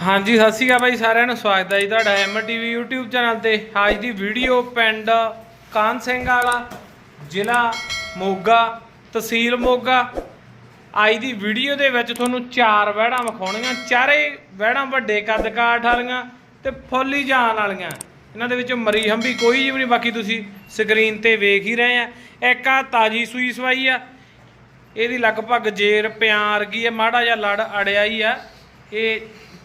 ਹਾਂਜੀ, ਸਤਿ ਸ਼੍ਰੀ ਅਕਾਲ ਬਾਈ ਸਾਰਿਆਂ ਨੂੰ, ਸਵਾਗਤ ਹੈ ਜੀ ਤੁਹਾਡਾ ਐਮ ਟੀਵੀ YouTube ਚੈਨਲ ਤੇ। ਅੱਜ ਦੀ ਵੀਡੀਓ ਪਿੰਡ ਕਾਨ ਸਿੰਘ ਵਾਲਾ, ਜ਼ਿਲ੍ਹਾ ਮੋਗਾ, ਤਹਿਸੀਲ ਮੋਗਾ। ਅੱਜ ਦੀ ਵੀਡੀਓ ਦੇ ਵਿੱਚ ਤੁਹਾਨੂੰ ਚਾਰ ਵਹਿੜਾਂ ਵਿਖਾਉਣੀਆਂ, ਚਾਰੇ ਵਹਿੜਾਂ ਵੱਡੇ ਕੱਦ ਕਾਠ ਵਾਲੀਆਂ ਤੇ ਫੁੱਲੀ ਜਾਨ ਵਾਲੀਆਂ। ਇਹਨਾਂ ਦੇ ਵਿੱਚ ਮਰੀ ਹੰਬੀ ਕੋਈ ਵੀ ਨਹੀਂ, ਬਾਕੀ ਤੁਸੀਂ ਸਕਰੀਨ ਤੇ ਵੇਖ ਹੀ ਰਹੇ ਆ। ਇੱਕ ਆ ਤਾਜੀ ਸੂਈ ਸਵਾਈ ਆ। ਇਹਦੀ ਲਗਭਗ ਜੇਰ ਪਿਆਰ ਕੀ ਹੈ ਮਾੜਾ ਜਿਹਾ ਲੜ ਅੜਿਆ ਹੀ ਆ। ਇਹ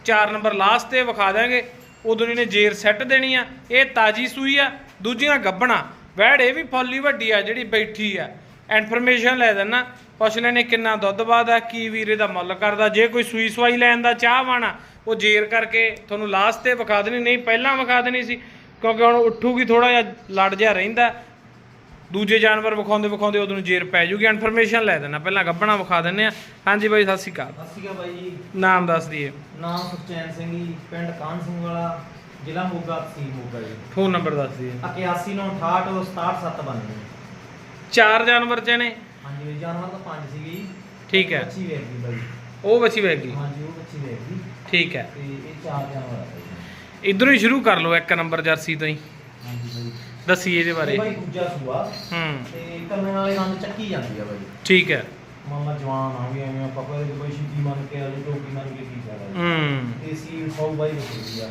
4 ਨੰਬਰ ਲਾਸਟ ਤੇ ਵਿਖਾ ਦਾਂਗੇ ਉਦੋਂ ਇਹਨੇ ਜੇਰ ਸੈੱਟ ਦੇਣੀ ਆ, ਇਹ ਤਾਜੀ ਸੂਈ ਆ, ਦੂਜੀਆਂ ਗੱਬਣਾ। ਵੈੜ ਇਹ ਵੀ ਫੁੱਲੀ ਵੱਡੀ ਆ ਜਿਹੜੀ ਬੈਠੀ ਆ। ਇਨਫੋਰਮੇਸ਼ਨ ਲੈ ਦੇਣਾ ਪੁੱਛ ਲੈਣੇ ਕਿੰਨਾ ਦੁੱਧ ਬਾਦ ਆ ਕੀ ਵੀਰੇ ਦਾ ਮੁੱਲ ਕਰਦਾ, ਜੇ ਕੋਈ ਸੂਈ ਸਵਾਈ ਲੈਣ ਦਾ ਚਾਹ ਆ ਉਹ ਜੇਰ ਕਰਕੇ ਤੁਹਾਨੂੰ ਲਾਸਟ ਤੇ ਵਿਖਾ ਦੇਣੀ, ਨਹੀਂ ਪਹਿਲਾਂ ਵਿਖਾ ਦੇਣੀ ਸੀ, ਕਿਉਂਕਿ ਹੁਣ ਉੱਠੂਗੀ ਥੋੜਾ ਜਿਹਾ, ਲੜ ਜਿਹਾ ਰਹਿੰਦਾ। ਦੂਜੇ ਜਾਨਵਰ ਵਿਖਾਉਂਦੇ ਵਿਖਾਉਂਦੇ ਉਦੋਂ ਜੇਰ ਪੈ ਜੂਗੀ। ਇਨਫੋਰਮੇਸ਼ਨ ਲੈ ਦੇਣਾ ਪਹਿਲਾਂ ਗੱਬਣਾ ਵਿਖਾ ਦਿੰਨੇ ਆ ਹਾਂਜੀ ਬਾਈ ਸਤਿ ਸ਼੍ਰੀ ਅਕਾਲ। ਸਤਿ ਸ਼੍ਰੀ ਅਕਾਲ ਬਾਈ ਜੀ। ਨਾਮ ਦੱਸ ਦਈਏ। ਨਾਮ ਸੁਖਚੈਨ ਸਿੰਘ ਜੀ ਪਿੰਡ ਕਾਨ ਸਿੰਘ ਵਾਲਾ ਜ਼ਿਲ੍ਹਾ ਮੋਗਾ ਤਹਿਸੀਲ ਮੋਗਾ ਜੀ। ਫੋਨ ਨੰਬਰ ਦੱਸ ਦਈਏ। 8168 67792 ਚਾਰ ਜਾਨਵਰ ਚ ਨੇ? ਹਾਂਜੀ ਜਾਨਵਰ ਤਾਂ ਪੰਜ ਸੀਗੇ ਜੀ। ਠੀਕ ਹੈ। ਬੱਚੀ ਵੇਖ ਗਈ ਬਾਈ। ਉਹ ਬੱਚੀ ਵਹਿ ਗਈ? ਹਾਂਜੀ ਉਹ ਬੱਚੀ ਵੇਖ ਗਈ। ਠੀਕ ਹੈ। ਤੇ ਇਹ ਚਾਰ ਜਾਨਵਰ ਇਧਰੋਂ ਹੀ ਸ਼ੁਰੂ ਕਰ ਲਓ ਇੱਕ ਨੰਬਰ ਜਰਸੀ ਤੋਂ ਹੀ। ਦੱਸੀਏ ਇਹਦੇ ਇਹ ਬਾਰੇ ਬਾਈ ਦੂਜਾ ਸੂਆ। ਹੂੰ। ਤੇ ਕੰਨੇ ਵਾਲੇ ਰੰਗ ਚੱਕੀ ਜਾਂਦੀ ਆ ਬਾਈ ਠੀਕ ਹੈ। ਲਾ ਜਵਾਨ ਆ ਵੀ ਐਵੇਂ ਆਪਾਂ ਕੋਈ ਕੋਈ ਸ਼ੀਤੀ ਮੰਨ ਕੇ ਆ ਜਾਂ ਟੋਪੀ ਮੰਨ ਕੇ ਕੀ ਕਰਾਂ ਹੂੰ। ਤੇ ਸੀ ਖਾਉ ਬਾਈ ਰੱਖੀ ਆ।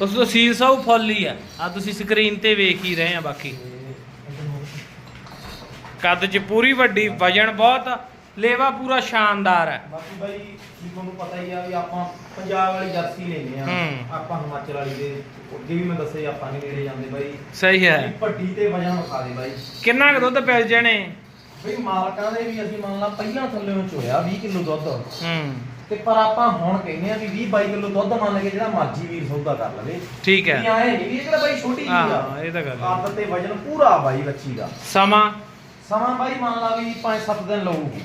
ਉਸ ਤੋਂ ਸੀਲ ਸਭ ਫੁੱਲ ਹੀ ਆ। ਆ ਤੁਸੀਂ ਸਕਰੀਨ ਤੇ ਵੇਖ ਹੀ ਰਹੇ ਆ ਬਾਕੀ। ਤੇ ਕੱਦ ਚ ਪੂਰੀ ਵੱਡੀ ਵਜਨ ਬਹੁਤ ਆ, ਲੇਵਾ ਪੂਰਾ ਸ਼ਾਨਦਾਰ ਹੈ। ਬਾਕੀ ਬਾਈ ਜੀ ਤੁਹਾਨੂੰ ਪਤਾ ਹੀ ਆ ਵੀ ਆਪਾਂ ਪੰਜਾਬ ਵਾਲੀ ਜਰਸੀ ਲੈਨੇ ਆ। ਹੂੰ। ਆਪਾਂ ਹਿਮਾਚਲ ਵਾਲੀ ਦੇ ਅੱਗੇ ਵੀ ਮੈਂ ਦੱਸਿਆ ਆਪਾਂ ਨਹੀਂ ਨੇੜੇ ਜਾਂਦੇ ਬਾਈ। ਸਹੀ ਹੈ। ਭੱਡੀ ਤੇ ਵਜਨ ਵਿਖਾ ਦੇ ਬਾਈ। ਕਿੰਨਾ ਕੁ ਦੁੱਧ ਪਿਲ ਜਾਣੇ? ਬਈ ਮਾਲਕਾਂ ਦੇ ਵੀ ਅਸੀਂ ਮੰਨ ਲਾ ਪਹਿਲਾਂ ਥੱਲੇ ਚੋਇਆ 20 ਕਿਲੋ ਦੁੱਧ। ਹੂੰ। ਤੇ ਪਰ ਆਪਾਂ ਹੁਣ ਕਹਿੰਦੇ ਆ ਵੀ 20 22 ਕਿਲੋ ਦੁੱਧ ਮੰਨ ਕੇ ਜਿਹੜਾ ਮਰਜ਼ੀ ਵੀਰ ਸੌਦਾ ਕਰ ਲਵੇ। ਠੀਕ ਵੀ ਹੈ ਆਏ ਨਹੀਂ ਵੀ ਇਹ ਕਿਹੜਾ ਬਾਈ ਛੋਟੀ ਜੀ ਆ। ਹਾਂ ਇਹ ਤਾਂ ਗੱਲ ਹੈ। ਕੱਦ ਤੇ ਵਜਨ ਪੂਰਾ ਬਾਈ ਬੱਚੀ ਦਾ। ਸਮਾਂ? ਸਮਾਂ ਬਾਈ ਮੰਨ ਲਾ ਵੀ 5-7 ਦਿਨ ਲਊਗੀ।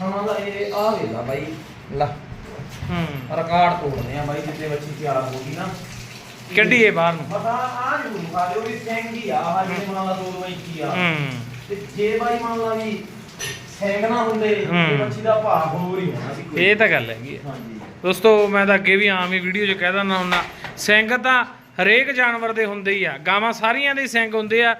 ਦਾ ਇਹ ਆ ਵੇਲਾ ਬਾਈ ਲਾ। ਹੂੰ। ਰਿਕਾਰਡ ਤੋੜਨੇ ਆ ਬਾਈ ਜਿੱਤੇ ਬੱਚੀ ਤਿਆਰ ਹੋ ਗਈ ਨਾ। ਕੱਢੀਏ ਬਾਹਰ ਨੂੰ। ਪਤਾ ਆ ਜੂ ਖਾ ਲਿਓ ਵੀ ਸਿੰਗੀ ਆ ਆ ਜਿਹੜੇ ਮੰਨ ਲਾ ਦੋ ਦੋ ਇੰਚੀ ਆ। ਹੂੰ। ਤੇ ਜੇ ਬਾਈ ਮੰਨ ਲਾ ਵੀ ਸਿੰਘ ਨਾ ਹੁੰਦੇ ਤੇ ਹੂੰ। ਬੱਚੀ ਦਾ ਭਾਅ ਹੋਰ ਹੀ ਹੋਣਾ ਸੀ ਕੋਈ। ਇਹ ਤਾਂ ਗੱਲ ਹੈਗੀ ਹੈ ਹਾਂਜੀ। ਦੋਸਤੋ ਮੈਂ ਤਾਂ ਅੱਗੇ ਵੀ ਆਮ ਹੀ ਵੀਡੀਓ 'ਚ ਕਹਿ ਦਿੰਦਾ ਹੁੰਦਾ ਸਿੰਘ ਤਾਂ ਹਰੇਕ ਜਾਨਵਰ ਦੇ ਹੁੰਦੇ ਹੀ ਆ। ਗਾਵਾਂ ਸਾਰੀਆਂ ਦੇ ਸਿੰਘ ਹੁੰਦੇ ਆ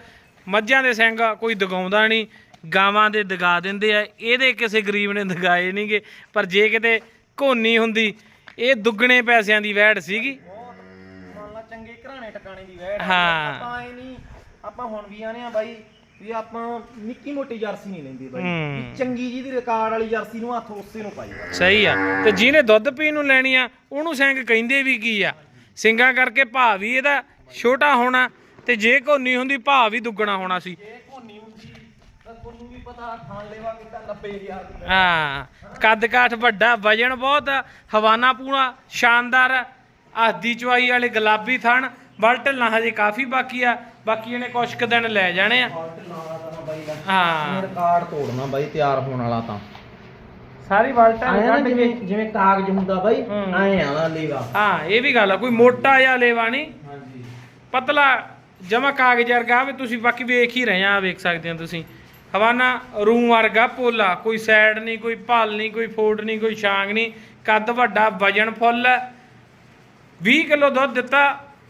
ਮੱਝਾਂ ਦੇ ਸਿੰਘ ਕੋਈ ਦਗਾਉਂਦਾ ਨਹੀਂ ਗਾਵਾਂ ਦੇ ਦਗਾ ਦਿੰਦੇ ਆ ਇਹਦੇ ਕਿਸੇ ਗਰੀਬ ਨੇ ਦਗਾਏ ਨਹੀਂਗੇ ਪਰ ਜੇ ਕਿਤੇ ਘੋਨੀ ਹੁੰਦੀ ਇਹ ਦੁੱਗਣੇ ਪੈਸਿਆਂ ਦੀ ਵੈੜ ਸੀਗੀ ਬਹੁਤ ਮੰਨ ਲਾ ਚੰਗੇ ਘਰਾਣੇ ਟਿਕਾਣੇ ਦੀ ਵੈੜ ਆ। ਹਾਂ। ਆਪਾਂ ਇਹ ਨਹੀਂ ਆਪਾਂ ਹੁਣ ਵੀ ਆਨੇ ਆ ਬਾਈ ਵੀ ਆਪਾਂ ਨਿੱਕੀ ਮੋਟੀ ਜਰਸੀ ਨਹੀਂ ਲੈਂਦੇ ਬਾਈ ਹੂੰ। ਵੀ ਚੰਗੀ ਜੀ ਦੀ ਰਿਕਾਰਡ ਵਾਲੀ ਜਰਸੀ ਨੂੰ ਹੱਥ ਉਸੇ ਨੂੰ ਪਾਈ। ਸਹੀ ਆ ਤੇ ਜਿਹਨੇ ਦੁੱਧ ਪੀਣ ਨੂੰ ਲੈਣੀ ਆ ਉਹਨੂੰ ਸਿੰਘ ਕਹਿੰਦੇ ਵੀ ਕੀ ਆ ਸਿੰਘਾਂ ਕਰਕੇ ਭਾਅ ਵੀ ਇਹਦਾ ਛੋਟਾ ਹੋਣਾ ਤੇ ਜੇ ਘੋਨੀ ਹੁੰਦੀ ਭਾਅ ਵੀ ਦੁੱਗਣਾ ਹੋਣਾ ਸੀ ਜੇ ਕੋਨੀ ਹੁੰਦੀ ਤਾਂ ਤੁਹਾਨੂੰ ਵੀ ਪਤਾ ਥਾਂ ਲੈਵਾ ਕਿਤਾ 90000 ਦੀ ਹਾਂ ਕੱਦ ਕਾਠ ਵੱਡਾ ਵਜਨ ਬਹੁਤ ਆ, ਹਵਾਨਾ ਪੂਰਾ ਸ਼ਾਨਦਾਰ। ਆ। ਆਦੀ ਚਵਾਈ ਵਾਲੇ ਗੁਲਾਬੀ ਥਣ ਬਲ ਢਿੱਲਾਂ ਹਜੇ ਕਾਫੀ ਬਾਕੀ ਆ ਬਾਕੀ ਇਹਨੇ ਕੁਛ ਕੁ ਦਿਨ ਲੈ ਜਾਣੇ ਆ। ਹਾਂ। ਰਿਕਾਰਡ ਤੋੜਨਾ ਬਾਈ ਤਿਆਰ ਹੋਣ ਵਾਲਾ ਤਾਂ। ਸਾਰੀ ਨਾ ਕੱਢ ਕੇ। ਜਿਵੇਂ ਕਾਗਜ਼ ਹੁੰਦਾ ਬਾਈ। ਐ ਆਣਾ ਲੇਗਾ ਹਾਂ ਇਹ ਵੀ ਗੱਲ ਆ ਕੋਈ ਮੋਟਾ ਜਿਹਾ ਲੇਵਾ ਨਹੀਂ। ਹਾਂਜੀ। ਪਤਲਾ ਜਮਾ ਕਾਗਜ਼ ਵਰਗਾ ਵੀ ਤੁਸੀਂ ਬਾਕੀ ਵੇਖ ਹੀ ਰਹੇ ਆ ਵੇਖ ਸਕਦੇ ਆ ਤੁਸੀਂ। ਹਵਾਨਾ ਰੂਮ ਵਰਗਾ ਪੋਲਾ, ਕੋਈ ਸਾਈਡ ਨਹੀਂ, ਕੋਈ ਭਲ ਨਹੀਂ, ਕੋਈ ਫੋੜ ਨਹੀਂ, ਕੋਈ ਛਾਂਗ ਨਹੀਂ, ਕੱਦ ਵੱਡਾ ਵਜਨ ਫੁੱਲ। 20 ਕਿਲੋ ਦੁੱਧ ਦਿੱਤਾ,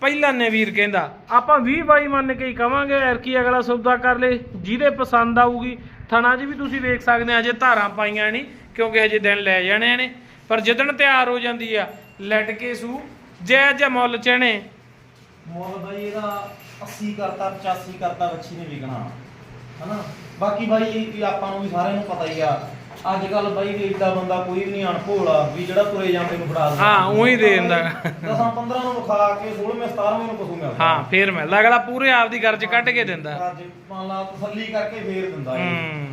ਪਹਿਲਾਂ ਨੇ ਵੀਰ ਕਹਿੰਦਾ। ਆਪਾਂ 20 ਬਾਈ ਮੰਨ ਕੇ ਹੀ ਕਵਾਂਗੇ ਯਾਰ ਅਗਲਾ ਸੌਦਾ ਕਰ ਲੇ, ਜਿਹਦੇ ਪਸੰਦ ਆਊਗੀ। ਥਣਾ 'ਚ ਵੀ ਤੁਸੀਂ ਵੇਖ ਸਕਦੇ ਆ ਹਜੇ ਧਾਰਾਂ ਪਾਈਆਂ ਨਹੀਂ, ਕਿਉਂਕਿ ਹਜੇ ਦਿਨ ਲੈ ਜਾਣੇ ਨੇ। ਪਰ ਜਿੱਦਣ ਤਿਆਰ ਹੋ ਜਾਂਦੀ ਆ ਲੈਟ ਕੇ ਸੂ, ਜੈ ਜੈ ਮੁੱਲ ਚਣੇ। ਮੁੱਲ ਬਾਈ ਇਹਦਾ 80 ਕਰਤਾ 85 ਕਰਤਾ ਬੱਚੀ ਨੇ ਵਿਕਣਾ। ਹਨਾ? ਬਾਕੀ ਬਾਈ ਵੀ ਆਪਾਂ ਨੂੰ ਵੀ ਸਾਰਿਆਂ ਨੂੰ ਪਤਾ ਹੀ ਆ। ਅੱਜ ਕੱਲ ਬਾਈ ਵੀ ਏਡਾ ਬੰਦਾ ਕੋਈ ਵੀ ਨਹੀਂ ਅਣਭੋਲਾ ਵੀ ਜਿਹੜਾ ਤੁਰੇ ਜਾਂਦੇ ਨੂੰ ਫੜਾ ਦਿੰਦਾ। ਹਾਂ, ਊਂ ਹੀ ਦੇ ਦਿੰਦਾ। ਦਸਾਂ 15 ਨੂੰ ਖਾ ਕੇ 16ਵੇਂ 17ਵੇਂ ਨੂੰ ਪਸ਼ੂ ਮਿਲਦਾ। ਹਾਂ ਫੇਰ ਮਿਲਦਾ। ਅਗਲਾ ਪੂਰੇ ਆਪਦੀ ਗਰਜ ਕੱਢ ਕੇ ਦਿੰਦਾ। ਅੱਜ ਮੰਨ ਲਾ ਤਸੱਲੀ ਕਰਕੇ ਫੇਰ ਦਿੰਦਾ ਇਹ। ਹੂੰ।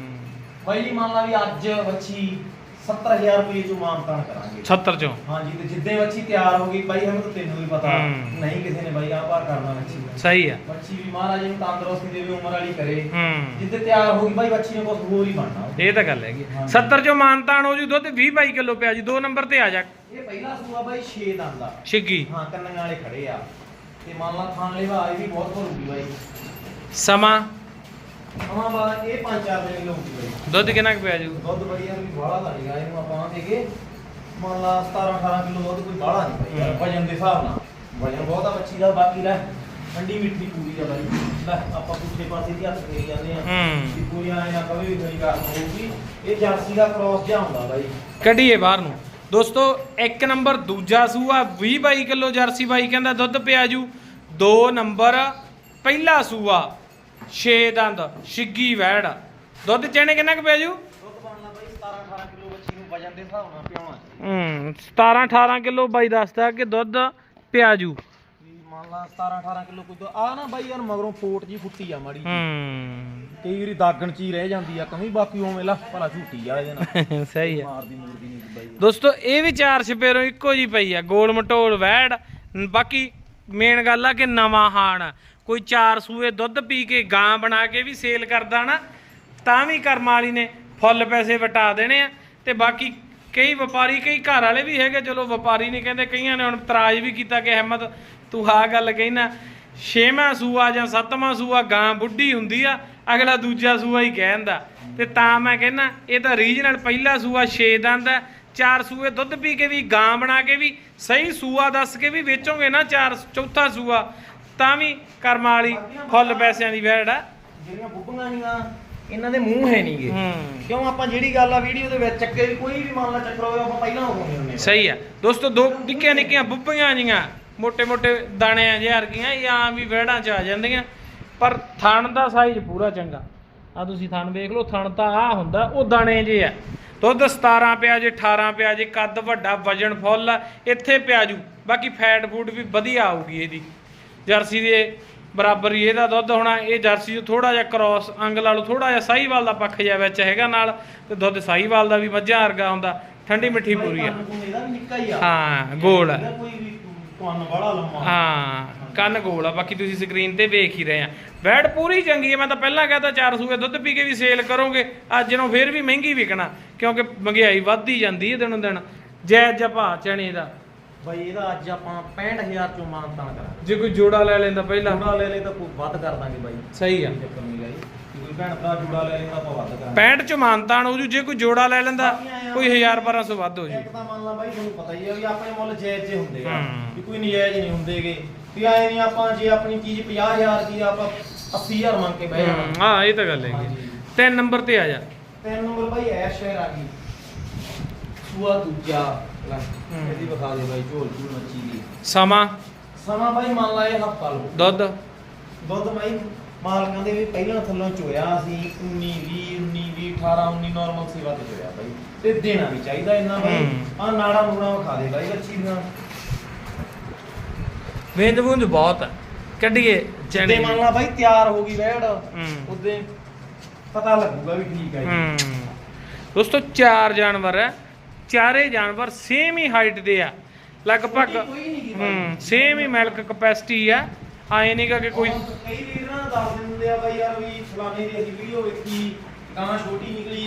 ਬਾਈ ਜੀ ਮੰਨ ਲਾ ਵੀ ਅੱਜ ਬੱਚੀ 70000 ਰੁਪਏ ਚੋਂ ਮਾਨਤਾਨ ਕਰਾਂਗੇ। 70 ਚੋਂ? ਹਾਂਜੀ ਤੇ ਜਿੱਦੇ ਬੱਚੀ ਤਿਆਰ ਹੋ ਗਈ ਬਾਈ ਹਮੇ ਤਾਂ ਤੈਨੂੰ ਵੀ ਪਤਾ ਹੂੰ। ਨਹੀਂ ਕਿਸੇ ਨੇ ਬਾਈ ਆਹ ਭਾਰ ਕਰਨਾ ਬੱਚੀ ਦਾ। ਸਹੀ ਆ। ਬੱਚੀ ਵੀ ਮਹਾਰਾਜ ਨੂੰ ਤੰਦਰੁਸਤੀ ਦੇਵੇ ਉਮਰ ਵਾਲੀ ਕਰੇ। ਹੂੰ। ਜਿੱਦੇ ਤਿਆਰ ਹੋ ਗਈ ਬਾਈ ਬੱਚੀ ਨੇ ਕੁਝ ਹੋਰ ਹੀ ਬਣਨਾ। ਇਹ ਤਾਂ ਗੱਲ ਹੈਗੀ ਹਾਂ। 70 ਚੋਂ ਮਾਨਤਾਨ ਹੋ ਜੂ ਦੁੱਧ 20 22 ਕਿਲੋ ਪਿਆ ਜੀ ਦੋ ਨੰਬਰ ਤੇ ਆ ਜਾ। ਇਹ ਪਹਿਲਾ ਸੂਆ ਬਾਈ 6 ਦੰਦ ਦਾ ਛਿੱਗੀ। ਹਾਂ ਕੰਨਾਂ ਵਾਲੇ ਖੜੇ ਆ। ਤੇ ਮੰਨ ਲਾ ਥਾਂ ਲੈਵਾ ਇਹ ਵੀ ਬਹੁਤ ਭਰੂਗੀ ਬਾਈ। ਸਮਾਂ? ਅਮਾ ਬਾਅਦ ਇਹ 5-4 ਦਿਨ ਲਊਗੀ ਬਾਈ। ਦੁੱਧ ਕਿੰਨਾ ਕੁ ਪਿਆ ਜੂ? ਦੁੱਧ ਬੜੀਆ ਵੀ ਬਾਹਲਾ ਦਾ ਨਹੀਂਗਾ ਇਹਨੂੰ ਆਪਾਂ ਦੇਗੇ ਮੰਨ ਲਾ 17 18 ਕਿਲੋ ਦੁੱਧ ਕੋਈ ਬਾਹਲਾ ਨਹੀਂ ਬਾਈ ਵਜਨ ਦੇ ਹਿਸਾਬ ਨਾਲ। ਵਜਨ ਬਹੁਤ ਆ ਬੱਚੀ ਦਾ ਬਾਕੀ ਲੈ ਠੰਡੀ ਮਿੱਠੀ ਪੂਰੀ ਆ ਬਾਈ। ਲੈ ਆਪਾਂ ਪੁੱਠੇ ਪਾਸੇ ਦੀ ਹੱਥ ਫੇਰੀ ਜਾਂਦੇ ਆ। ਕਿ ਕੋਈ ਆਏ ਨਾ ਕਵੇ ਵੀ ਨਹੀਂ ਕਰ ਹੋਊਗੀ। ਇਹ ਜਰਸੀ ਦਾ ਕ੍ਰੋਸ ਜਿਹਾ ਹੁੰਦਾ ਬਾਈ। ਕੱਢੀਏ ਬਾਹਰ ਨੂੰ। ਦੋਸਤੋ ਇੱਕ ਨੰਬਰ ਦੂਜਾ ਸੂਆ 20 22 ਕਿਲੋ ਜਰਸੀ ਬਾਈ ਕਹਿੰਦਾ ਦੁੱਧ ਪਿਆ ਜੂ। ਦੋ ਨੰਬਰ ਪਹਿਲਾ ਸੂਆ 6 ਦੰਦ ਛਿੱਗੀ ਵੈੜ। ਦੁੱਧ ਚੈਣੇ ਕਿੰਨਾ ਕੁ ਪਿਆ ਜੂ ਦੁੱਧ ਬਣ ਲਾ ਬਾਈ 17 18 ਕਿਲੋ ਬੱਚੀ ਨੂੰ ਵਜਨ ਦੇ ਹਿਸਾਬ ਨਾਲ ਪਿਆਉਣਾ। ਹੂੰ 17 18 ਕਿਲੋ ਬਾਈ ਦੱਸਦਾ ਕਿ ਦੁੱਧ ਪਿਆ ਜੂ ਵੀ ਮੰਨ ਲਾ 17 18 ਕਿਲੋ ਕੋਈ ਆ ਨਾ ਬਾਈ ਯਾਰ ਮਗਰੋਂ ਫੋਟ ਜੀ ਫੁੱਟੀ ਆ ਮਾੜੀ। ਹੂੰ। ਕਈ ਵਾਰੀ ਦਾਗਣ ਚ ਹੀ ਰਹਿ ਜਾਂਦੀ ਆ ਕਮੀ ਬਾਕੀ ਉਵੇਂ ਲਾ ਭਲਾ ਝੂਟੀ ਆ ਇਹਦੇ ਨਾਲ। ਸਹੀ ਹੈ ਮਾਰਦੀ ਮੂਰਦੀ ਨਹੀਂ ਬਾਈ। ਦੋਸਤੋ ਇਹ ਵੀ ਚਾਰ ਛਪੇਰੋਂ ਇੱਕੋ ਜੀ ਪਈ ਆ ਗੋਲ ਮਟੋਲ ਵੈੜ। ਬਾਕੀ ਮੇਨ ਗੱਲ ਆ ਕਿ ਨਵਾਂ ਹਾਣ। ਆ। ਕੋਈ ਚਾਰ ਸੂਏ ਦੁੱਧ ਪੀ ਕੇ ਗਾਂ ਬਣਾ ਕੇ ਵੀ ਸੇਲ ਕਰਦਾ ਨਾ, ਤਾਂ ਵੀ ਕਰਮ ਵਾਲੀ ਨੇ ਫੁੱਲ ਪੈਸੇ ਵਟਾ ਦੇਣੇ ਆ। ਤੇ ਬਾਕੀ ਕਈ ਵਪਾਰੀ, ਕਈ ਘਰ ਵਾਲੇ ਵੀ ਹੈਗੇ, ਚਲੋ ਵਪਾਰੀ ਨੇ ਕਹਿੰਦੇ, ਕਈਆਂ ਨੇ ਹੁਣ ਤਰਾਜ ਵੀ ਕੀਤਾ ਕਿ ਅਹਿਮਦ ਤੂੰ ਆਹ ਗੱਲ ਕਹਿਣਾ ਛੇਵਾਂ ਸੂਆ ਜਾਂ ਸੱਤਵਾਂ ਸੂਆ ਗਾਂ ਬੁੱਢੀ ਹੁੰਦੀ ਆ, ਅਗਲਾ ਦੂਜਾ ਸੂਆ ਹੀ ਕਹਿੰਦਾ ਤੇ ਤਾਂ ਮੈਂ ਕਹਿੰਦਾ, ਇਹ ਤਾਂ ਰੀਜਨਲ ਪਹਿਲਾ ਸੂਆ 6 ਦੰਦ ਹੈ ਚਾਰ ਸੂਏ ਦੁੱਧ ਪੀ ਕੇ ਵੀ, ਗਾਂ ਬਣਾ ਕੇ ਵੀ, ਸਹੀ ਸੂਆ ਦੱਸ ਕੇ ਵੀ ਵੇਚੋਗੇ ਨਾ ਚਾਰ, ਚੌਥਾ ਸੂਆ ਤਾਂ ਵੀ ਕਰਮਾਂ ਵਾਲੀ ਫੁੱਲ ਪੈਸਿਆਂ ਦੀ ਵੈੜ ਆ। ਜਿਹੜੀਆਂ ਬੁੱਬੀਆਂ ਨੀਆਂ ਇਹਨਾਂ ਦੇ ਮੂੰਹ ਹੈ ਨਹੀਂਗੇ ਕਿਉਂ ਆਪਾਂ ਜਿਹੜੀ ਗੱਲ ਆ ਵੀਡੀਓ ਦੇ ਵਿੱਚ ਚੱਕੇ ਵੀ ਕੋਈ ਵੀ ਮੰਨ ਚੱਕਰ ਹੋਵੇ ਆਪਾਂ ਪਹਿਲਾਂ ਹੋ ਗਏ ਸਹੀ ਆ। ਦੋਸਤੋ ਦੋ ਨਿੱਕੀਆਂ ਨਿੱਕੀਆਂ ਬੁੱਬੀਆਂ ਜੀਆਂ ਮੋٹے ਮੋٹے ਦਾਣੇ ਆ ਜਿਹੇ ਵਰਗੀਆਂ ਇਹ ਆਮ ਵੀ ਵਹਿੜਾਂ ਚ ਆ ਜਾਂਦੀਆਂ। ਪਰ ਥਣ ਦਾ ਸਾਈਜ਼ ਪੂਰਾ ਚੰਗਾ। ਆ ਤੁਸੀਂ ਥਣ ਵੇਖ ਲਓ ਥਣ ਤਾਂ ਆ ਹੁੰਦਾ ਉਹ ਦਾਣੇ ਜੇ ਆ। ਦੁੱਧ 17 ਪਿਆ ਜੇ 18 ਪਿਆ ਜੇ ਕੱਦ ਵੱਡਾ ਵਜਨ ਫੁੱਲ ਇੱਥੇ ਪਿਆ ਜੂ। ਬਾਕੀ ਫੈਟ ਫੂਡ ਵੀ ਵਧੀਆ ਆਊਗੀ ਇਹਦੀ। ਜਰਸੀ ਦੇ ਬਰਾਬਰ ਹੀ ਇਹਦਾ ਦੁੱਧ ਹੋਣਾ, ਇਹ ਜਰਸੀ ਤੋਂ ਥੋੜਾ ਜਿਹਾ ਕ੍ਰਾਸ ਅੰਗ ਲਾ ਥੋੜਾ ਜਿਹਾ ਸਾਹੀਵਾਲ ਦਾ ਪੱਖ ਜਿਹਾ ਵਿੱਚ ਹੈਗਾ ਨਾਲ ਤੇ ਦੁੱਧ ਸਾਹੀਵਾਲ ਦਾ ਵੀ ਮੱਝਾਂ ਵਰਗਾ ਹੁੰਦਾ, ਠੰਡੀ ਮਿੱਠੀ ਪੂਰੀ ਆ। ਹਾਂ, ਗੋਲ ਆ। ਹਾਂ, ਕੰਨ ਗੋਲ ਆ, ਬਾਕੀ ਤੁਸੀਂ ਸਕਰੀਨ ਤੇ ਵੇਖ ਹੀ ਰਹੇ ਆ। ਵੈਟ ਪੂਰੀ ਚੰਗੀ ਹੈ ਮੈਂ ਤਾਂ ਪਹਿਲਾਂ ਕਹਤਾ 4 ਸੂਏ ਦੁੱਧ ਪੀ ਕੇ ਵੀ ਸੇਲ ਕਰੋਗੇ, ਅੱਜ ਨੂੰ ਫੇਰ ਵੀ ਮਹਿੰਗੀ ਵਿਕਣਾ, ਕਿਉਂਕਿ ਮਹਿੰਗਾਈ ਵੱਧਦੀ ਜਾਂਦੀ ਹੈ ਦਿਨੋਂ ਦਿਨ। ਜੈ ਜਪਾ ਚਣੇ ਦਾ। ਬਾਈ ਇਹਦਾ ਅੱਜ ਆਪਾਂ 65000 ਚੋਂ ਮਾਨਤਾਨ ਕਰਾਂਗੇ। ਜੇ ਕੋਈ ਜੋੜਾ ਲੈ ਲੈਂਦਾ ਪਹਿਲਾਂ। ਜੂੜਾ ਲੈ ਲੈ ਤਾਂ ਕੋਈ ਵੱਧ ਕਰ ਦਾਂਗੇ ਬਾਈ। ਸਹੀ ਆ। ਚੱਕਰ ਨਹੀਂ ਗਾਈ ਕੋਈ ਭੈਣ ਭਰਾ ਜੂੜਾ ਲੈ ਲੈਂਦਾ ਆਪਾਂ ਵੱਧ ਕਰਾਂਗੇ। 65 ਚ ਮਾਨਤਾਨ ਹੋ ਜੂ ਜੇ ਕੋਈ ਜੋੜਾ ਲੈ ਲੈਂਦਾ ਕੋਈ 1000 1200 ਵੱਧ ਹੋ ਜੂ। ਇੱਕ ਤਾਂ ਮੰਨ ਲਾ ਬਾਈ ਤੁਹਾਨੂੰ ਪਤਾ ਹੀ ਆ ਵੀ ਆਪਣੇ ਮੁੱਲ ਜਾਇਜ਼ ਜੇ ਹੁੰਦੇ ਆ। ਵੀ ਕੋਈ ਨਜਾਇਜ਼ ਨਹੀਂ ਹੁੰਦੇਗੇ। ਵੀ ਐ ਨਹੀਂ ਆਪਾਂ ਜੇ ਆਪਣੀ ਚੀਜ਼ 50000 ਦੀ ਆਪਾਂ 80000 ਮੰਗ ਕੇ ਬਹਿ ਜਾਣਾ ਹਾਂ ਇਹ ਤਾਂ ਗੱਲ ਹੈਗੀ। ਤਿੰਨ ਨੰਬਰ ਤੇ ਆ ਜਾ। ਤਿੰਨ ਨੰਬਰ ਬਾਈ ਐਸ਼ ਸ਼ਹਿਰ ਆ ਗਈ। ਸੂਆ ਦੂਜਾ। ਲੈ ਹੂੰ। ਇਹਦੀ ਵਿਖਾ ਦੇ ਬਾਈ ਝੋਲ ਝੂਲ ਮੱਛੀ ਦੀ। ਸਮਾਂ? ਸਮਾਂ ਬਾਈ ਮੰਨ ਲਾ ਇਹ ਹਫਤਾ ਲੋ ਦੁੱਧ? ਦੁੱਧ ਬਾਈ ਮਾਲਕਾਂ ਦੇ ਵੀ ਪਹਿਲਾਂ ਥੱਲੋਂ ਚੋਇਆ ਸੀ 19 20 19 20 18 19 ਨਾਰਮਲ ਸੇਵਾ ਤੇ ਚੋਇਆ ਬਾਈ। ਤੇ ਦੇਣਾ ਵੀ ਚਾਹੀਦਾ ਇੰਨਾ ਬਾਈ। ਹੂੰ। ਆ ਨਾੜਾ ਨੂੜਾ ਵਿਖਾ ਦੇ ਬਾਈ ਅੱਛੀ ਦੀਆਂ। ਵੇਂਦ ਬੂੰਦ ਬਹੁਤ ਆ। ਕੱਢੀਏ ਤੇ ਚਣੇ ਮੰਨ ਲਾ ਬਾਈ ਤਿਆਰ ਹੋ ਗਈ ਵੈੜ ਹੂੰ। ਉਹਦੇ ਪਤਾ ਲੱਗੂਗਾ ਵੀ ਠੀਕ ਹੈ ਜੀ। ਹੂੰ। ਦੋਸਤੋ ਚਾਰ ਜਾਨਵਰ ਹੈ ਚਾਰੇ ਜਾਨਵਰ ਸੇਮ ਹੀ ਹਾਈਟ ਦੇ ਆ। ਲਗਭਗ ਹੂੰ ਸੇਮ ਹੀ ਮਿਲਕ ਕਪੈਸਿਟੀ ਆ। ਆਏ ਨਹੀਂਗਾ ਕਿ ਕੋਈ ਕਈ ਵੀਰ ਨਾ ਦੱਸ ਦਿੰਦੇ ਆ ਬਾਈ ਯਾਰ ਵੀ ਫਲਾਣੇ ਦੀ ਅਸੀਂ ਵੀਡੀਓ ਵੇਖੀ ਗਾਂ ਛੋਟੀ ਨਿਕਲੀ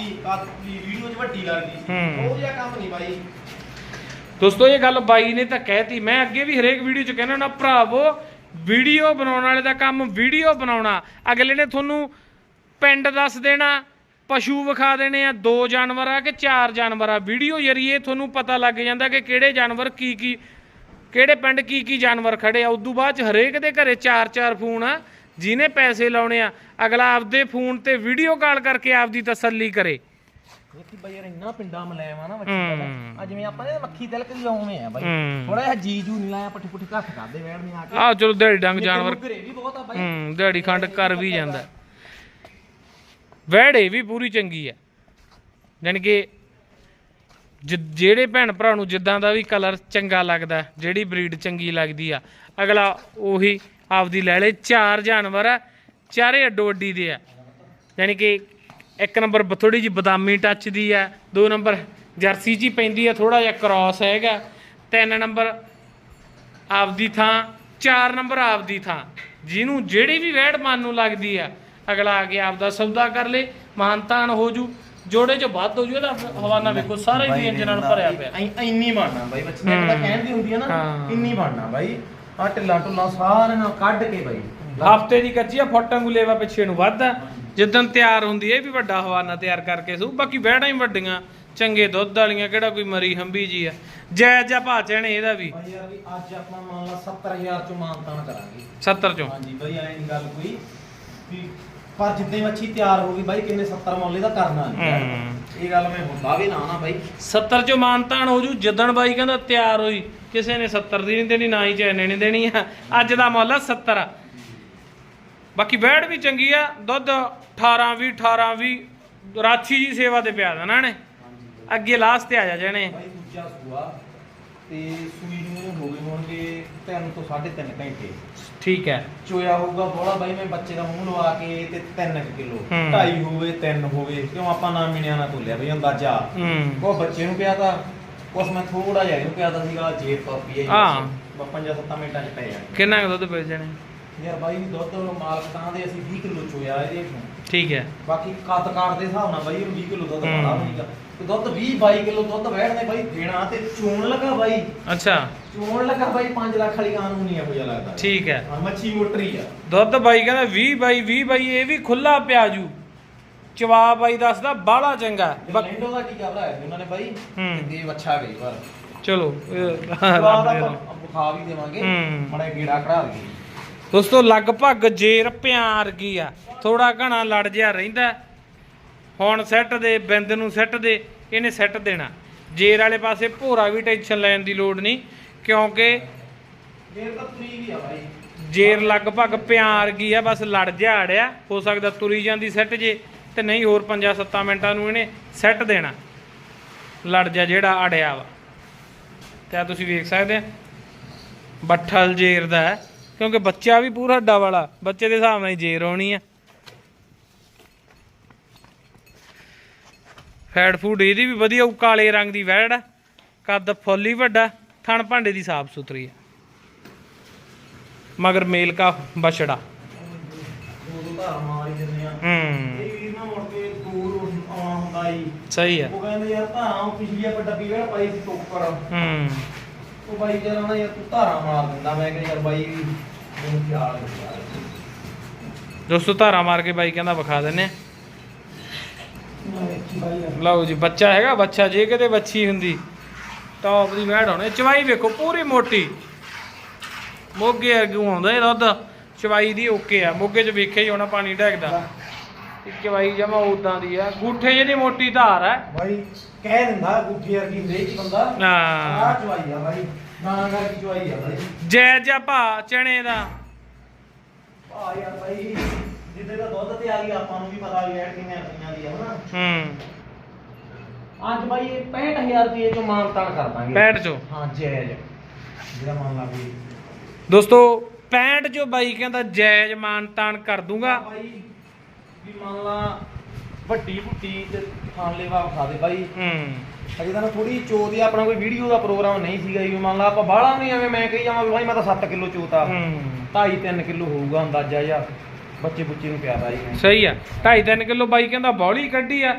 ਦੀ ਵੀਡੀਓ 'ਚ ਵੱਡੀ ਲੱਗਦੀ। ਉਹ ਜਿਹਾ ਕੰਮ ਨਹੀਂ ਬਾਈ। ਦੋਸਤੋ ਇਹ ਗੱਲ ਬਾਈ ਨੇ ਤਾਂ ਕਹਿਤੀ। ਮੈਂ ਅੱਗੇ ਵੀ ਹਰੇਕ ਵੀਡੀਓ 'ਚ ਕਹਿੰਦਾ ਨਾ ਭਰਾਵੋ ਵੀਡੀਓ ਬਣਾਉਣ ਵਾਲੇ ਦਾ ਕੰਮ ਵੀਡੀਓ ਬਣਾਉਣਾ। ਅਗਲੇ ਨੇ ਤੁਹਾਨੂੰ ਪਿੰਡ ਦੱਸ ਦੇਣਾ ਪਸ਼ੂ ਵਿਖਾ ਦੇਣੇ ਆ ਦੋ ਜਾਨਵਰ ਆ ਕਿ ਚਾਰ ਜਾਨਵਰ ਆ? ਵੀਡੀਓ ਜਰੀਏ ਤੁਹਾਨੂੰ ਪਤਾ ਲੱਗ ਜਾਂਦਾ ਕਿ ਕਿਹੜੇ ਜਾਨਵਰ ਕੀ ਕੀ ਕਿਹੜੇ ਪਿੰਡ ਕੀ ਕੀ ਜਾਨਵਰ ਖੜੇ ਆ। ਉਦੋਂ ਬਾਅਦ ਚ ਹਰੇਕ ਦੇ ਘਰੇ ਚਾਰ ਚਾਰ ਫੋਨ ਆ ਜਿਹਨੇ ਪੈਸੇ ਲਾਉਣੇ ਆ। ਅਗਲਾ ਆਪਦੇ ਫੋਨ ਤੇ ਵੀਡੀਓ ਕਾਲ ਕਰਕੇ ਆਪਦੀ ਤਸੱਲੀ ਕਰੇ। ਦੇਖੀ ਬਾਈ ਯਾਰ ਇੰਨਾ ਪਿੰਡਾ ਮਲੈਮ ਆ ਨਾ। ਦਾ ਆ ਜਿਵੇਂ ਆਪਾਂ ਨੇ ਮੱਖੀ ਤਿਲਕ ਦੀ ਉਵੇਂ ਆ ਬਾਈ। ਥੋੜਾ ਜਿਹਾ ਜੀ ਜੂ ਨਹੀਂ ਲਾਇਆ ਪੱਠੀ ਪੁੱਠੀ ਘੱਟ ਕਰਦੇ ਵੈੜ ਨੇ ਆ ਕੇ। ਆਹ ਚਲੋ ਦਿਹਾੜੀ ਡੰਗ ਜਾਨਵਰ ਘਰੇ ਵੀ ਬਹੁਤ ਆ ਬਾਈ। ਹੂੰ ਦਿਹਾੜੀ ਖੰਡ ਕਰ ਵੀ ਜਾਂਦਾ। ਵਹਿੜੇ ਵੀ ਪੂਰੀ ਚੰਗੀ ਹੈ ਜਾਣੀ ਕਿ ਜਿ- ਜਿਹੜੇ ਭੈਣ ਭਰਾ ਨੂੰ ਜਿੱਦਾਂ ਦਾ ਵੀ ਕਲਰ ਚੰਗਾ ਲੱਗਦਾ, ਜਿਹੜੀ ਬਰੀਡ ਚੰਗੀ ਲੱਗਦੀ ਆ, ਅਗਲਾ ਉਹੀ ਆਪਦੀ ਲੈ ਲੇ। ਚਾਰ ਜਾਨਵਰ ਆ, ਚਾਰੇ ਅੱਡੋ ਅੱਡੀ ਦੇ ਆ। ਯਾਨੀ ਕਿ ਇੱਕ ਨੰਬਰ ਥੋੜੀ ਜੀ ਬਦਾਮੀ ਟੱਚ ਦੀ ਆ, ਦੋ ਨੰਬਰ ਜਰਸੀ ਜੀ ਪੈਂਦੀ ਆ ਥੋੜਾ ਜਿਹਾ ਕ੍ਰਾਸ ਹੈਗਾ। ਤਿੰਨ ਨੰਬਰ ਆਪਦੀ ਥਾਂ, ਚਾਰ ਨੰਬਰ ਆਪਦੀ ਥਾਂ। ਜਿਹਨੂੰ ਜਿਹੜੀ ਵੀ ਵੈੜ ਮਨ ਨੂੰ ਲੱਗਦੀ ਆ ਅਗਲਾ ਆ ਕੇ ਆਪਦਾ ਸੌਦਾ ਕਰ ਲੇ ਮਾਨਤਾਨ ਹੋ ਜੂ ਜੋੜੇ ਚ ਵੱਧ ਹੋ ਜੂ ਇਹਦਾ ਹਵਾਨਾ ਵੇਖੋ ਸਾਰਾ ਹੀ ਵੀ ਨਾਲ ਭਰਿਆ ਪਿਆ। ਐ- ਇੰਨੀ ਬਣਨਾ ਬਾਈ ਬੱਚੀ ਨੇ ਤਾਂ ਕਹਿਣ ਦੀ ਹੁੰਦੀ ਆ ਨਾ ਹਾਂ। ਇੰਨੀ ਬਣਨਾ ਬਾਈ। ਆ ਢਿੱਲਾ ਢੁੱਲਾ ਸਾਰੇ ਨਾਲ ਕੱਢ ਕੇ ਬਾਈ। ਹਫ਼ਤੇ ਦੀ ਕੱਚੀ ਆ ਫੁੱਟ ਵਾਂਗੂ ਲੇਵਾ ਪਿੱਛੇ ਨੂੰ ਵੱਧਦਾ ਜਿੱਦਣ ਤਿਆਰ ਹੁੰਦੀ ਹੈ ਇਹ ਵੀ ਵੱਡਾ ਹਵਾਨਾ ਤਿਆਰ ਕਰਕੇ ਸੂ ਬਾਕੀ ਵੈੜਾਂ ਹੀ ਵੱਡੀਆਂ ਚੰਗੇ ਦੁੱਧ ਵਾਲੀਆਂ ਕਿਹੜਾ ਕੋਈ ਮਰੀ ਹੰਬੀ ਜੀ ਆ। ਜਾਇਜ਼ ਆ ਭਾ ਚਣੇ ਇਹਦਾ ਵੀ। ਬਾਈ ਯਾਰ ਵੀ ਅੱਜ ਆਪਾਂ ਮੰਨ ਲਾ 70000 ਚੋਂ ਮਾਨਤਾਨ ਕਰਾਂਗੇ। 70 ਚੋਂ। ਹਾਂਜੀ ਬਾਈ ਐਂ ਨਹੀਂ ਗੱਲ ਕੋਈ ਵੀ ਪਰ ਜਿੱਦਾਂ ਮੱਛੀ ਤਿਆਰ ਹੋ ਗਈ ਬਾਈ ਕਿੰਨੇ 70 ਮੁੱਲ ਇਹਦਾ ਕਰਨਾ ਨਹੀਂ ਯਾਰ। ਇਹ ਗੱਲ ਮੈਂ ਹੁੰਦਾ ਵੀ ਨਾ ਨਾ ਬਾਈ। 70 ਚੋਂ ਮਾਨਤਾਨ ਹੋ ਜੂ ਜਦਣ ਬਾਈ ਕਹਿੰਦਾ ਤਿਆਰ ਹੋਈ ਕਿਸੇ ਨੇ 70 ਦੀ ਨਹੀਂ ਦੇਣੀ ਨਾ ਹੀ ਚੈਨੇ ਨਹੀਂ ਦੇਣੀ ਆ। ਅੱਜ ਦਾ ਮੁੱਲ ਆ 70 ਆ। ਬਾਕੀ ਵੈੜ ਵੀ ਚੰਗੀ ਆ ਦੁੱਧ 18 20 18 20 ਰਾਛੀ ਜੀ ਸੇਵਾ ਤੇ ਪਿਆ ਦੇਣਾ ਨੇ ਹਾਂਜੀ। ਅੱਗੇ ਲਾਸਟ ਤੇ ਆ ਜਾ ਜਾਣੇ। ਬਾਈ ਦੂਜਾ ਸੂਆ। ਤੇ ਸੂਈ ਨੂੰ ਹੋ ਗਏ ਹੋਣਗੇ 3 ਤੋਂ 3.5 ਘੰਟੇ। ਠੀਕ ਹੈ। ਚੋਇਆ ਹੋਊਗਾ ਬੋਲਾ ਬਾਈ ਮੈਂ ਬੱਚੇ ਦਾ ਮੂੰਹ ਲਵਾ ਕੇ ਤੇ 3 ਕਿਲੋ। ਹੂੰ। 2.5 ਹੋਵੇ 3 ਹੋਵੇ ਕਿਉਂ ਆਪਾਂ ਨਾ ਮਿਣਿਆ ਨਾ ਤੋਲਿਆ ਬਈ ਅੰਦਾਜ਼ਾ। ਹੂੰ। ਉਹ ਬੱਚੇ ਨੂੰ ਪਿਆ ਤਾਂ ਉਸ ਮੈਂ ਥੋੜਾ ਜਿਹਾ ਇਹਨੂੰ ਪਿਆ ਤਾਂ ਸੀਗਾ ਜੇਬ ਕਾਪੀ ਹੈ। ਹਾਂ। 5-7 ਮਿੰਟਾਂ ਚ ਪੈ ਜਾਣੀ ਕਿੰਨਾ ਕੁ ਦੁੱਧ ਪੈ ਜਾਣੇ? ਯਾਰ ਬਾਈ ਦੁੱਧ ਮਾਲਕ ਤਾਂ ਦੇ ਅਸੀਂ 20 ਕਿਲੋ ਚੋਇਆ ਇਹਦੇ ਚੋਂ ਠੀਕ ਹੈ। ਬਾਕੀ ਕੱਦ ਕਾਟ ਦੇ ਹਿਸਾਬ ਨਾਲ ਬਾਈ ਇਹਨੂੰ 20 ਕਿਲੋ ਦੁੱਧ ਹੂੰ। ਪਾਣਾ ਹੋਈਗਾ ਤੇ ਦੁੱਧ 20 22 ਕਿਲੋ ਦੁੱਧ ਬੈਠਦੇ ਬਾਈ ਦੇਣਾ ਤੇ ਚੋਣ ਲੱਗਾ ਬਾਈ। ਅੱਛਾ। ਚੋਣ ਲੱਗਾ ਬਾਈ 5 ਲੱਖ ਵਾਲੀ ਗਾਂ ਨੂੰ ਨਹੀਂ ਇਹੋ ਜਿਹਾ ਲੱਗਦਾ। ਠੀਕ ਹੈ। ਹਾਂ ਮੱਛੀ ਮੋਟਰੀ ਆ। ਦੁੱਧ ਬਾਈ ਕਹਿੰਦਾ 20 ਬਾਈ 20 ਬਾਈ ਇਹ ਵੀ ਖੁੱਲਾ ਪਿਆ ਜੂ। ਚਵਾ ਬਾਈ ਦੱਸਦਾ ਬਾਹਲਾ ਚੰਗਾ। ਲੈਂਡੋ ਦਾ ਟੀਕਾ ਭਰਾਇਆ ਸੀ ਉਹਨਾਂ ਨੇ ਬਾਈ। ਤੇ ਦੇਵ ਅੱਛਾ ਗਈ ਪਰ। ਚਲੋ ਇਹ ਜਵਾਬ ਰੱਬ ਦੇ ਆਪਾਂ ਨਾਲ। ਬੁਖਾ ਵੀ ਦੇਵਾਂਗੇ। ਹੂੰ। ਮੜਾ ਗੇੜਾ ਕਢਾ ਦਈਏ। ਦੋਸਤੋ ਲਗਭਗ ਜੇਰ ਪਿਆਰ ਗਈ ਆ? ਥੋੜਾ ਘਣਾ ਲੜ ਜਿਆ ਰਹਿੰਦਾ। ਹੁਣ ਸੈੱਟ ਦੇ ਬਿੰਦ ਨੂੰ ਸੈੱਟ ਦੇ ਇਹਨੇ ਸੈੱਟ ਦੇਣਾ। ਜੇਰ ਵਾਲੇ ਪਾਸੇ ਭੋਰਾ ਵੀ ਟੈਨਸ਼ਨ ਲੈਣ ਦੀ ਲੋੜ ਨਹੀਂ ਕਿਉਂਕਿ ਫੇਰ ਤਾਂ ਤੁਰੀ ਵੀ ਆ ਬਾਈ। ਜੇਰ ਲਗਭਗ ਪਿਆਰ ਗਈ ਆ ਬਸ ਲੜ ਅੜਿਆ ਹੋ ਸਕਦਾ ਤੁਰੀ ਜਾਂਦੀ ਸੈੱਟ ਜੇ ਤੇ ਨਹੀਂ ਹੋਰ 5-7 ਮਿੰਟਾਂ ਨੂੰ ਇਹਨੇ ਸੈੱਟ ਦੇਣਾ। ਲੜ ਜਾ ਜਿਹੜਾ ਅੜਿਆ ਵਾ। ਤੇ ਆਹ ਤੁਸੀਂ ਵੇਖ ਸਕਦੇ ਆ ਬੱਠਲ ਜੇਰ ਦਾ ਕਿਉਂਕਿ ਬੱਚਾ ਵੀ ਪੂਰਾ ੱਡਾ ਵਾਲਾ ਬੱਚੇ ਦੇ ਹਿਸਾਬ ਨਾਲ ਹੀ ਜੇਰ ਹੋਣੀ ਆ। ਫੈਟ ਫੂਡ ਇਹਦੀ ਵੀ ਵਧੀਆ ਉਹ ਕਾਲੇ ਰੰਗ ਦੀ ਵੈੜ ਆ। ਕੱਦ ਫੁੱਲ ਵੱਡਾ ਥਣ ਭਾਂਡੇ ਦੀ ਸਾਫ਼ ਸੁਥਰੀ ਆ। ਮਗਰ ਮੇਲ ਕਾ ਬਛੜਾ ਹੀ ਸਹੀ ਆ। ਉਹ ਕਹਿੰਦੇ ਯਾਰ ਧਾਰਾਂ ਪਿਛਲੀ ਆਪਾਂ ਡੱਬੀ ਵੇੜ ਪਾਈ ਸੀ ਟੋਕਰ। ਹੂੰ। ਉਹ ਬਾਈ ਯਾਰ ਨਾ ਯਾਰ ਤੂੰ ਧਾਰਾਂ ਮਾਰ ਦਿੰਦਾ। ਮੈਂ ਕਿਹਾ ਯਾਰ ਬਾਈ ਮੈਨੂੰ ਖਿਆਲ ਰੱਖਿਆ ਦੋਸਤੋ ਧਾਰਾ ਮਾਰ ਕੇ ਬਾਈ ਕਹਿੰਦਾ ਵਿਖਾ ਦਿੰਨੇ ਆ। ਲਓ ਜੀ ਬੱਚਾ ਹੈਗਾ ਬੱਚਾ ਜੇ ਕਿਤੇ ਬੱਚੀ ਹੁੰਦੀ ਟੌਪ ਦੀ ਵੈੜ ਹੋਣੀ ਚਵਾਈ ਵੇਖੋ ਪੂਰੀ ਮੋਟੀ। ਮੋਗੇ ਅੱਗੋਂ ਆਉਂਦਾ ਇਹ ਦੁੱਧ ਚਵਾਈ ਦੀ ਓਕੇ ਆ ਮੋਗੇ 'ਚ ਵੇਖਿਆ ਹੀ ਹੋਣਾ ਪਾਣੀ ਡੈਗਦਾ। ਇਹ ਚਵਾਈ ਜਮਾ ਉਦਾਂ ਦੀ ਆ ਗੂਠੇ ਜਿਹੀ ਮੋਟੀ ਧਾਰ ਹੈ ਬਾਈ ਕਹਿ ਦਿੰਦਾ ਗੁੱਠੀ ਵਰਗੀ ਹਰੇਕ ਬੰਦਾ ਹਾਂ। ਆਹ ਚਵਾਈ ਆ ਬਾਈ ਨਾ ਕਰਕੇ ਚਵਾਈ ਆ ਬਾਈ। ਜੈ ਜਾ ਭਾ ਚਣੇ ਦਾ। ਆ ਯਾਰ ਬਾਈ ਜਿੱਦੇ ਦਾ ਦੁੱਧ ਤੇ ਆ ਗਈ ਆਪਾਂ ਨੂੰ ਵੀ ਪਤਾ ਵੀ ਐ ਕਿੰਨੇ ਰੁਪਈਆਂ ਦੀ ਆ ਹਨਾ ਹੂੰ। ਅੱਜ ਬਾਈ ਇਹ 65000 ਰੁਪਏ ਚੋਂ ਮਾਨ ਤਾਨ ਕਰ ਦਾਂਗੇ। 65 ਚੋਂ? ਹਾਂ ਜਾਇਜ਼। ਜਿਹੜਾ ਮੰਨ ਲਾ ਵੀ ਦੋਸਤੋ 65 ਜੋ ਬਾਈ ਕਹਿੰਦਾ ਜਾਇਜ਼ ਮਾਨ ਤਾਨ ਕਰ ਦੂੰਗਾ। ਬਾਈ ਵੀ ਮੰਨ ਲਾ ਵੱਡੀ ਬੁੱਟੀ ਤੇ ਖਾਣ ਲੈਵਾ ਖਾ ਦੇ ਬਾਈ। ਹੂੰ। ਅਜੇ ਤਾਂ ਥੋੜੀ ਚੋ ਦੀ ਆਪਣਾ ਕੋਈ ਵੀਡੀਓ ਦਾ ਪ੍ਰੋਗਰਾਮ ਨਹੀਂ ਸੀਗਾ ਜੀ ਮੰਨ ਲਾ ਆਪਾਂ ਬਾਹਲਾ ਨਹੀਂ ਐਵੇਂ ਮੈਂ ਕਹੀ ਜਾਵਾਂ ਵੀ ਬਾਈ ਮੈਂ ਤਾਂ 7 ਕਿਲੋ ਚੋਤਾ ਹੂੰ। 2.5 3 ਕਿਲੋ ਹੋਊਗਾ ਅੰਦਾਜ਼ਾ ਜਾਂ ਬੱਚੇ ਬੁੱਚੇ ਨੂੰ ਪਿਆਦਾ ਜੀ ਸਹੀ ਆ। 2.5 ਕਿਲੋ ਬਾਈ ਕਹਿੰਦਾ ਬੌਲੀ ਕੱਢੀ ਆ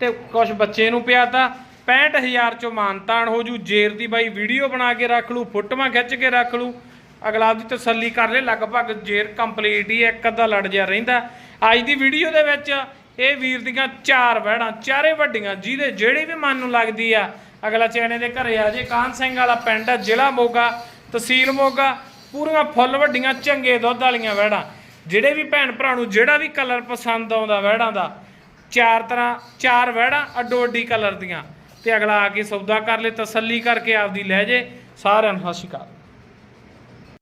ਤੇ ਕੁਝ ਬੱਚੇ ਨੂੰ ਪਿਆ ਤਾਂ 65000 ਚੋਂ ਮਾਨਤਾਨ ਹੋ ਜੂ। ਜੇਰ ਦੀ ਬਾਈ ਵੀਡੀਓ ਬਣਾ ਕੇ ਰੱਖ ਲੂ ਫੋਟੋਆਂ ਖਿੱਚ ਕੇ ਰੱਖ ਲੂ। ਅਗਲਾ ਦੀ ਤਸੱਲੀ ਕਰ ਲੈ ਲਗਭਗ ਜੇਰ ਕੰਪਲੀਟ ਹੀ ਹੈ, ਇੱਕ ਅੱਧਾ ਲੜ ਜਾ ਰਹਿੰਦਾ। ਅੱਜ ਦੀ ਵੀਡੀਓ ਦੇ ਵਿੱਚ ਇਹ ਵੀਰ ਦੀਆਂ ਚਾਰ ਵਹਿੜਾਂ ਚਾਰੇ ਵੱਡੀਆਂ ਜਿਹਦੇ ਜਿਹੜੀ ਵੀ ਮਨ ਨੂੰ ਲੱਗਦੀ ਆ। ਅਗਲਾ ਚੈਨੇ ਦੇ ਘਰੇ ਆ ਜੇ। ਕਾਨ ਸਿੰਘ ਵਾਲਾ ਪਿੰਡ ਆ ਜ਼ਿਲ੍ਹਾ ਮੋਗਾ ਤਹਿਸੀਲ ਮੋਗਾ। ਪੂਰੀਆਂ ਫੁੱਲ ਵੱਡੀਆਂ ਚੰਗੇ ਦੁੱਧ ਵਾਲੀਆਂ ਵਹਿੜਾਂ। ਜਿਹੜੇ ਵੀ ਭੈਣ ਭਰਾ ਨੂੰ ਜਿਹੜਾ ਵੀ ਕਲਰ ਪਸੰਦ ਆਉਂਦਾ ਵਹਿੜਾਂ ਦਾ, ਚਾਰ ਤਰ੍ਹਾਂ, ਚਾਰ ਵਹਿੜਾਂ ਅੱਡੋ ਅੱਡੀ ਕਲਰ ਦੀਆਂ। ਤੇ ਅਗਲਾ ਆ ਕੇ ਸੌਦਾ ਕਰ ਲੇ, ਤਸੱਲੀ ਕਰਕੇ ਆਪਦੀ ਲੈ ਜੇ। ਸਾਰਿਆਂ ਨੂੰ ਸਤਿ ਸ਼੍ਰੀ ਅਕਾਲ।